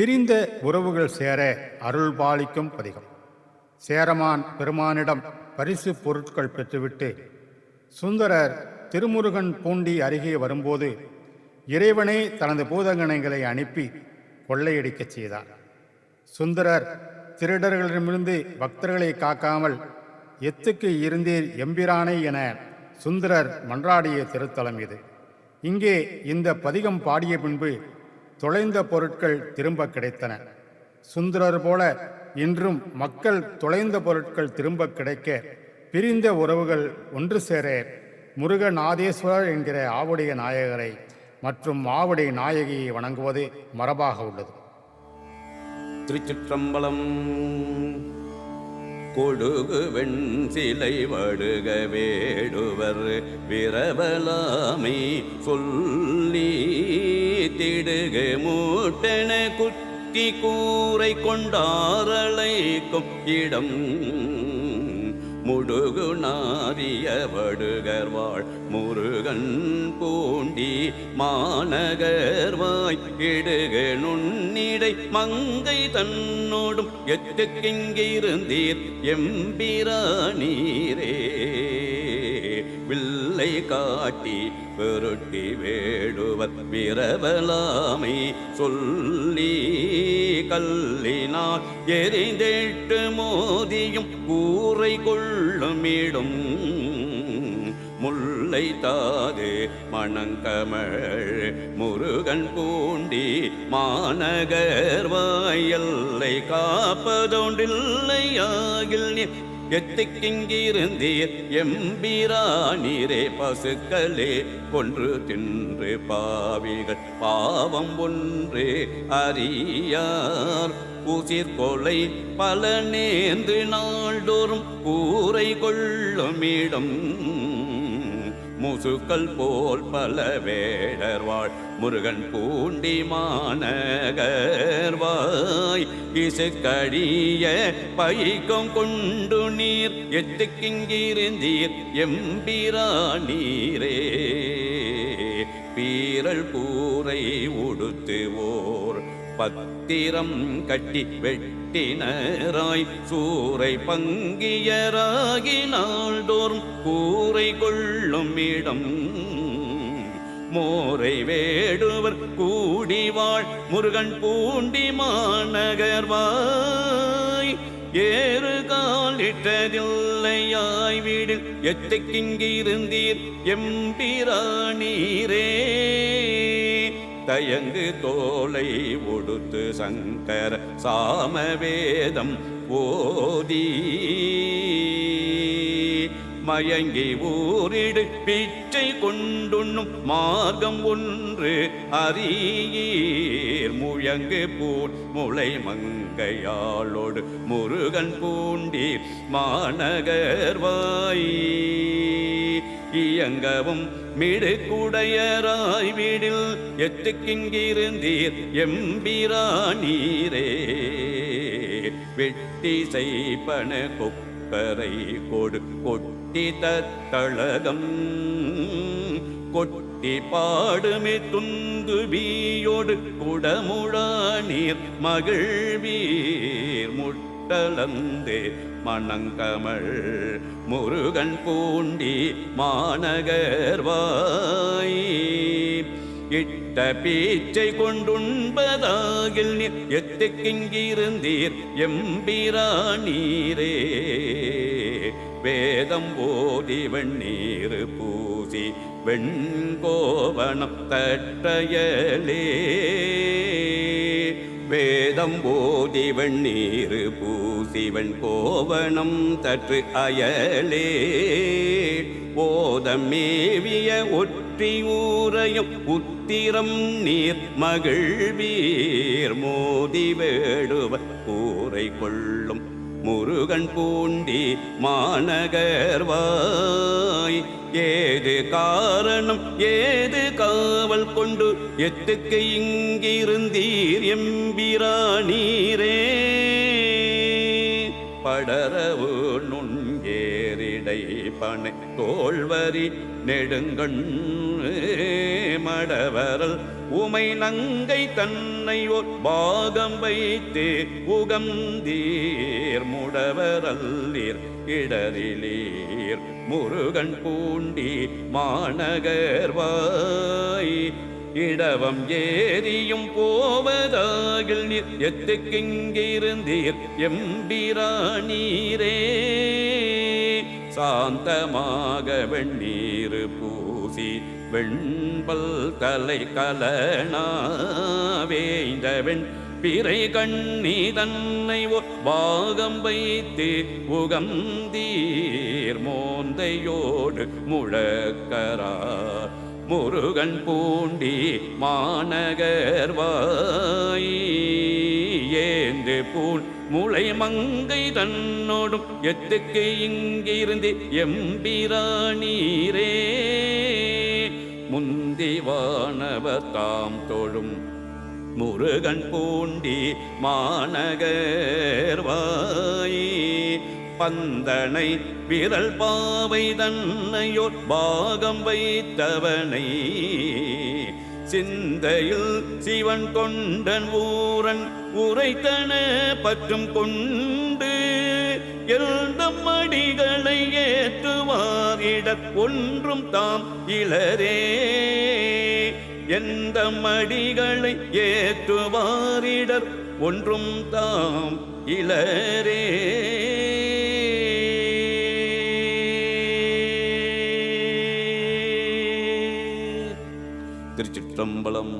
பிரிந்த உறவுகள் சேர அருள் பாலிக்கும் பதிகம். சேரமான் பெருமானிடம் பரிசு பொருட்கள் பெற்றுவிட்டு சுந்தரர் திருமுருகன் பூண்டி அருகே வரும்போது இறைவனே தனது பூதங்கணைகளை அனுப்பி கொள்ளையடிக்கச் செய்தார். சுந்தரர் திருடர்களிடமிருந்து பக்தர்களை காக்காமல் எத்துக்கு இருந்தீர் எம்பிரானை என சுந்தரர் மன்றாடிய திருத்தலம் இது. இங்கே இந்த பதிகம் பாடிய பின்பு தொலைந்த பொருட்கள் திரும்ப கிடைத்தன. சுந்தரர் போல இன்றும் மக்கள் தொலைந்த பொருட்கள் திரும்ப கிடைக்க பிரிந்த உறவுகள் ஒன்று சேர முருகநாதேஸ்வரர் என்கிற ஆவுடைய நாயகரை மற்றும் ஆவுடை நாயகியை வணங்குவது மரபாக உள்ளது. திருச்சிற்றம்பலம் கொடுகு வெண் சிலை வடுக வேடுவர் விரவலாமை சொல்லி திடுக மூட்டென குத்தி கூரை கொண்டாரளைக்கும் இடம். முடுகு நாரிய வடுகர்வாள் முருகன் பூண்டி மாநகர்வாய் இடுக நுண்ணிடை மங்கை தன்னோடும் எத்துக்கிங்கிருந்தீர் எம்பிரானீரே. வில்லை காட்டி பெருட்டி வேடுவர் விரவலாமை சொல்லி கல்லினால் எரிந்தெட்டு மோதியும் கூரை கொள்ளுமிடும். முல்லை தாது மணங்கமழ் முருகன் பூண்டி மாநகர் வாயல்லை காப்பதொன்றில்லை நீ எத்திக்கிங்கிருந்தீர் எம்பிரானீரே பசுக்களே கொன்று தின்று பாவிகள். பாவம் ஒன்று அறியார். உசிர் கொலை பல நேர்ந்து நாள்தோறும் கூரை கொள்ளுமிடம் முசுக்கள் போல் பல வேடர்வாள் முருகன் பூண்டி மாநகர்வாய். இசுக்கடிய பைக்கம் கொண்டு நீர். எத்துக்கிங்கிருந்தீர் எம்பிரானீரே பீரல் பூரை உடுத்துவோர் பத்திரம் கட்டி வெட்டினராய் சூரை பங்கியராகி நாள்தோறும் கூரை கொள்ளும் இடம். மோரை வேடுவர் கூடிவாள் முருகன் பூண்டி மாநகர்வாய் ஏறு காலிட்டதில்லையாய் வீடு எத்தைக்கிங்கிருந்தீர் எம்பிரானீரே தயங்கு தோலை ஒடுத்து சங்கர சாமவேதம் ஓதி மயங்கி ஊரிடு பிச்சை கொண்டுண்ணும் மார்க்கம் ஒன்று அறியீர். முழங்கு பூன் முளை மங்கையாளோடு முருகன் பூண்டீர். மாநகர்வாயீர் இயங்கவும் மிடுக்குடையராய் வீடில் எத்துக்கிங்கிருந்தீர் எம்பிரானீரே. வெட்டி செய்பன கொப்பரை கொடு கொட்டி தத்தழகம். கொட்டி பாடுமே துந்துபியோடு குடமுழா நீர் மகிழ்வீர் முட்டலந்தே மணங்கமள் முருகன் பூண்டி மாநகர்வாய் இட்ட பீச்சை கொண்டுண்பதாகில் நீர் எத்துக்கிங்கிருந்தீர் எம்பிராணீரே வேதம் ஓதி வெண்ணீர் பூசி வெண்கோவணம் தட்டயலே. வேதம் ஓதி வெண்ணீர் பூசிவன் கோவணம் தற்று அயலே. ஓதம் மேவிய ஒற்றி ஊரையும் உத்திரம் நீர் மகிழ்வீர். மோதி வேடுவ கூரை கொள்ளும் முருகன் பூண்டி மாநகர்வாய் ஏது காரணம் ஏது காவல் கொண்டு எத்துக்கு இங்கிருந்தீர் எம்பிராணீரே படரவு நுண்கேரிடை பனை தோல்வரி நெடுங்கண் மடவரல். உமை நங்கை தன்னை ஓர் பாகம் வைத்தே உகந்தீர் முடவரல்லீர். இடரிலீர் முருகன் பூண்டி மாநகர்வாய் இடவம் ஏரியும் போவதாகில் நீர் எத்துக்கிங்கிருந்தீர் எம்பிரானீரே. சாந்தமாக வெண்ணீர் பூசி வெண்பல் தலை கலனாவேந்தவெண் பிறை கண்ணி தன்னை ஒரு பாகம் வைத்து உகந்தீர் மோந்தையோடு முழக்கரார் முருகன் பூண்டி மாநகர்வாய் ஏந்து பூண் மூளை மங்கை தன்னோடும் எத்துக்கு இங்கிருந்து எம்பிரானீரே. முந்தி வானவர் தாம் தொழும் முருகன் பூண்டி மாநகர்வாய் பந்தனை விரல் பாவை தன்னையோர் பாகம் வைத்தவனை. சிந்தையில் சிவன் கொண்டன் ஊரன் உரைத்தன பற்றும் கொண்டு எழுந்தம் மடிகளை ஏற்றுவாரிட ஒன்றும் தாம் இளரே. எந்த மடிகளை ஏற்றுவாரிடர் ஒன்றும் தாம் இளரே. திருச்சிற்றம்பலம்